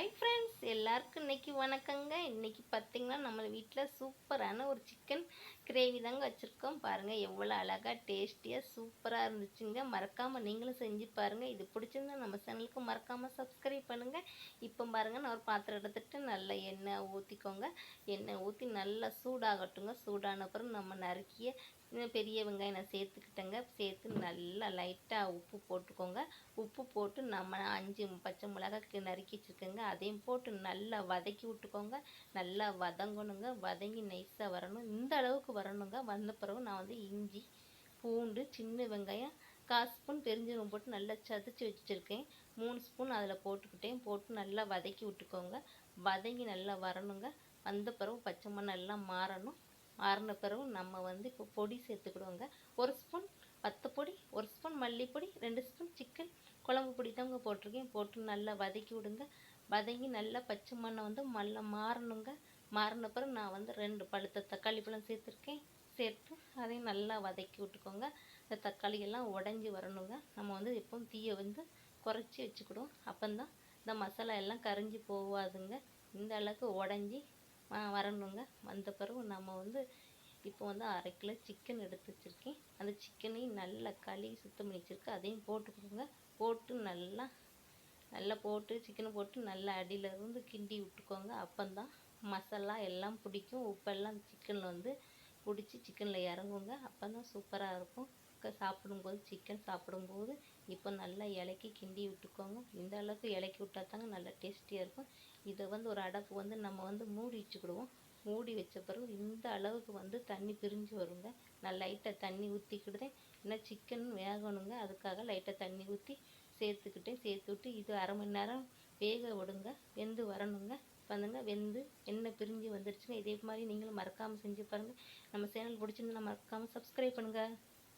Bye! Friends எல்லாருக்கும் இன்றைக்கி வணக்கங்க. இன்றைக்கி பார்த்தீங்கன்னா நம்ம வீட்டில் சூப்பரான ஒரு சிக்கன் கிரேவி தாங்க வச்சுருக்கோம். பாருங்கள் எவ்வளோ அழகாக டேஸ்டியாக சூப்பராக இருந்துச்சுங்க. மறக்காமல் நீங்களும் செஞ்சு பாருங்கள் இது பிடிச்சிருந்தா நம்ம சேனலுக்கு மறக்காமல் சப்ஸ்கிரைப் பண்ணுங்கள் இப்போ பாருங்கள் நான் ஒரு பாத்திரம் எடுத்துகிட்டு நல்லா எண்ணெய் ஊற்றிக்கோங்க எண்ணெய் ஊற்றி நல்லா சூடாகட்டுங்க. சூடான அப்புறம் நம்ம நறுக்கிய பெரிய வெங்காயம் நான் சேர்த்துக்கிட்டேங்க. சேர்த்து நல்லா லைட்டாக உப்பு போட்டுக்கோங்க. உப்பு போட்டு நம்ம அஞ்சு பச்சை மிளகாய் நறுக்கி வச்சுருக்கேங்க. அதையும் போட்டு போட்டு நல்லா வதக்கி விட்டுக்கோங்க. நல்லா வதங்கணுங்க. வதங்கி நைஸாக வரணும். இந்த அளவுக்கு வரணுங்க. வந்த பிறகு நான் வந்து இஞ்சி பூண்டு சின்ன வெங்காயம் கால் ஸ்பூன் பெருஞ்சீரகம் போட்டு நல்லா சதைச்சி வச்சுருக்கேன். மூணு ஸ்பூன் அதில் போட்டுக்கிட்டேன். போட்டு நல்லா வதக்கி விட்டுக்கோங்க. வதங்கி நல்லா வரணுங்க. வந்த பிறகு பச்சை மண் நல்லா மாறணும். மாறின பிறகு நம்ம வந்து இப்போ பொடி சேர்த்துக்கிடுவோங்க. ஒரு ஸ்பூன் வத்த பொடி ஒரு ஸ்பூன் மல்லிப்பொடி ரெண்டு ஸ்பூன் சிக்கன் குழம்பு பொடி தாங்க போட்டிருக்கேன். போட்டு நல்லா வதக்கி விடுங்க. வதங்கி நல்லா பச்சை மண்ணை வந்து நல்லா மாறணுங்க. மாறின பிறகு நான் வந்து ரெண்டு பழுத்த தக்காளி பழம் சேர்த்துருக்கேன். சேர்த்து அதையும் நல்லா வதக்கி விட்டுக்கோங்க. இந்த தக்காளி எல்லாம் உடஞ்சி வரணுங்க. நம்ம வந்து எப்பவும் தீயை வந்து குறைச்சி வச்சுக்கிடுவோம். அப்போந்தான் இந்த மசாலா எல்லாம் கரைஞ்சி போகாதுங்க. இந்த அளவுக்கு உடஞ்சி வரணுங்க. வந்த பிறகு நம்ம வந்து இப்போ வந்து அரை கிலோ சிக்கன் எடுத்து வச்சுருக்கேன். அந்த சிக்கனையும் நல்லா கழுவி சுத்தம் பண்ணி வச்சுருக்கேன் அதையும் போட்டுக்கோங்க. போட்டு நல்லா நல்லா போட்டு சிக்கனை போட்டு நல்லா அடியில் இருந்து கிண்டி விட்டுக்கோங்க. அப்போந்தான் மசாலா எல்லாம் பிடிக்கும். உப்பெல்லாம் சிக்கனில் வந்து பிடிச்சி சிக்கனில் இறங்குங்க. அப்போ தான் சூப்பராக இருக்கும் சாப்பிடும்போது சிக்கன் சாப்பிடும்போது இப்போ நல்லா இலக்கி கிண்டி விட்டுக்கோங்க. இந்த அளவுக்கு இலக்கி விட்டா தாங்க நல்லா டேஸ்டியாக இருக்கும். இதை வந்து ஒரு அடப்பு வந்து நம்ம வந்து மூடி வச்சுக்கிடுவோம். மூடி வச்ச பிறகு இந்த அளவுக்கு வந்து தண்ணி பிரிஞ்சு வருங்க. நான் லைட்டாக தண்ணி ஊற்றிக்கிடுதேன் ஏன்னா சிக்கன் வேகணுங்க. அதுக்காக லைட்டாக தண்ணி ஊற்றி சேர்த்துக்கிட்டு சேர்த்து விட்டு இது அரை மணி நேரம் வேக விடுங்க. வெந்து வரணுங்க. வந்துங்க. வெந்து எண்ணெய் பிரிஞ்சு வந்துருச்சுங்க. இதே மாதிரி நீங்களும் மறக்காமல் செஞ்சு பாருங்கள் நம்ம சேனல் பிடிச்சிருந்தா மறக்காமல் சப்ஸ்கிரைப் பண்ணுங்கள்